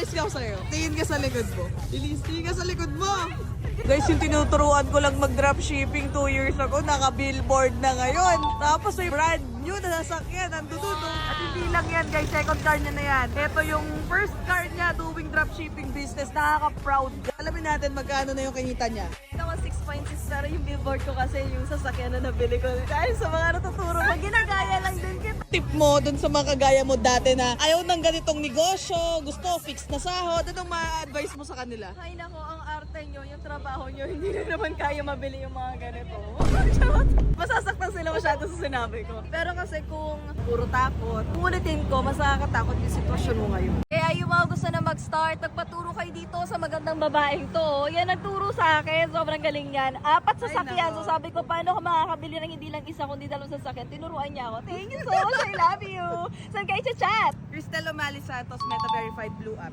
advice ko sa'yo. Tingin ka sa likod mo. Bilis, tingin ka sa likod mo. Guys, yung tinuturuan ko lang mag-dropshipping 2 years ago, naka-billboard na ngayon. Tapos may brand new na sasakyan, nandun doon. At hindi lang yan guys, second car niya na yan. Ito yung first car niya doing dropshipping business. Nakaka-proud. Alamin natin magkano na yung kinita niya. Ako 6.6 pero yung billboard ko kasi yung sasakyan na nabili ko. Dahil sa mga natuturo mo, ginagaya lang din kita. Tip mo dun sa mga kagaya mo dati na ayaw ng ganitong negosyo, gusto fix na sahod, anong ma-advise mo sa kanila? Ay nako, ang arte nyo, yung trabaho nyo, hindi na naman kaya mabili yung mga ganito. Masasaktan sila masyado sa sinabi ko. Pero kasi kung puro takot, ulitin ko, mas nakakatakot yung sitwasyon mo ngayon. Kaya yung mga gusto na mag-start, magpaturo kayo dito sa magandang babaeng to. Yan nagturo sa akin, sobrang galing yan. Apat sa sakyan, so sabi ko, paano ka makakabili ng hindi lang isa, kundi dalawang sasakyan? Tinuruan niya ako. Thank you so much, I love you. Saan kayo chat? Cristel O'Malley Santos, Meta Verified Blue App.